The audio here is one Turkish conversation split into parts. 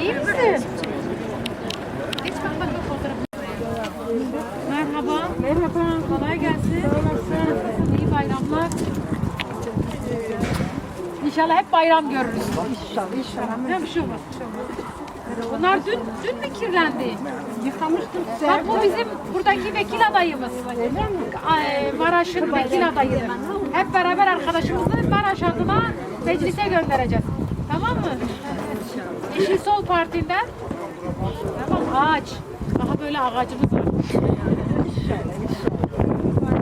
İyi misin? Hiç. Merhaba. Merhaba. Kolay gelsin. Nasılsın? İyi bayramlar. İnşallah hep bayram görürüz. İnşallah. İnşallah. Değil mi? Şu var. Şu var. Bunlar dün dün mü kirlendi? Yıkamıştım. Bak bu bizim buradaki vekil adayımız. Ay, Maraş'ın vekil adayı. Hep beraber arkadaşımızı Maraş adına meclise göndereceğiz. Tamam mı? Yeşil Sol Parti'nden. Tamam ağaç. Daha böyle ağacımız var.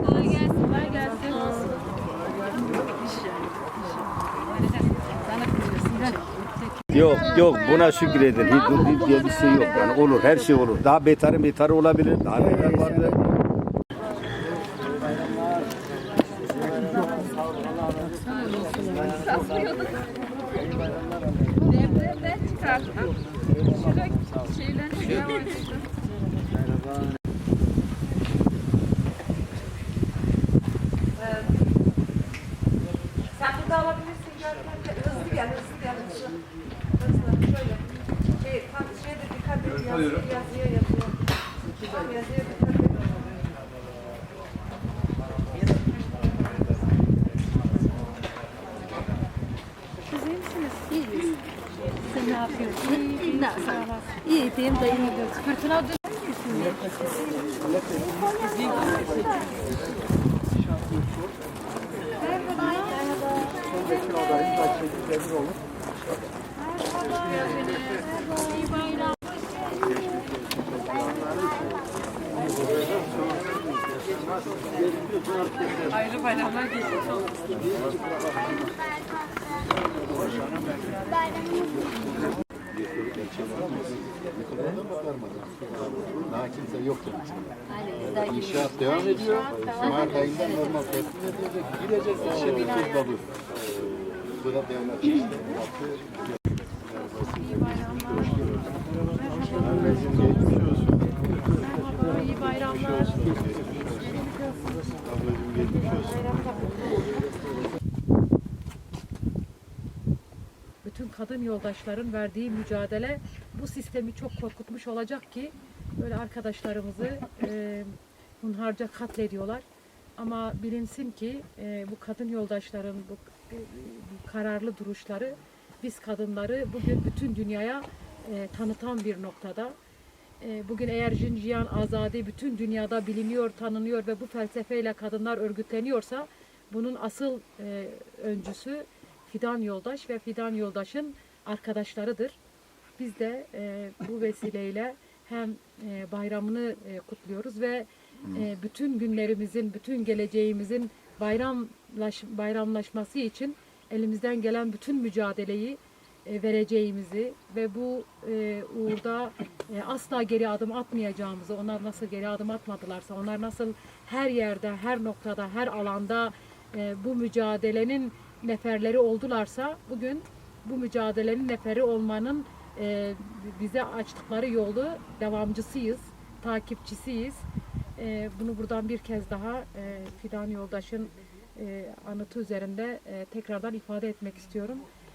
Kolay gelsin. Kolay gelsin. Yok yok buna şükredin. Hiç diye bir şey yok yani olur her şey olur. Daha betarı betarı olabilir. Daha neler vardı. Devreden çıkarttım. Şurada şeyler gel. Hızlı hızlı gel. Hızlı. Şöyle. Şey, tam şeyde dikkat et. Yazıya, yazıya yazıyor. Tam yazıya dikkat et. Sen ne yapıyorsun? İyi, İyi diyeyim de iyi. Fırtına dün Hayırlı bayramlar geçmiş olsun. Daha kimse yok. İnşaat devam ediyor. Mart ayında normal teslim edilecek. Gidecek işe bir tuz balı. Sıra devlet işte. yaptı. İyi bayramlar. Ablacığım geçmiş olsun. Bütün kadın yoldaşların verdiği mücadele bu sistemi çok korkutmuş olacak ki böyle arkadaşlarımızı e, hunharca katlediyorlar. Ama bilinsin ki e, bu kadın yoldaşların bu, e, bu kararlı duruşları biz kadınları bugün bütün dünyaya e, tanıtan bir noktada. E, bugün eğer Jinjiyan Azadi bütün dünyada biliniyor, tanınıyor ve bu felsefeyle kadınlar örgütleniyorsa bunun asıl e, öncüsü Fidan Yoldaş ve Fidan Yoldaş'ın arkadaşlarıdır. Biz de e, bu vesileyle hem e, bayramını e, kutluyoruz ve e, bütün günlerimizin, bütün geleceğimizin bayramlaş, bayramlaşması için elimizden gelen bütün mücadeleyi e, vereceğimizi ve bu e, uğurda e, asla geri adım atmayacağımızı, onlar nasıl geri adım atmadılarsa, onlar nasıl her yerde, her noktada, her alanda e, bu mücadelenin neferleri oldularsa bugün bu mücadelenin neferi olmanın e, bize açtıkları yolu devamcısıyız, takipçisiyiz. E, bunu buradan bir kez daha e, Fidan Yoldaş'ın e, anıtı üzerinde e, tekrardan ifade etmek istiyorum.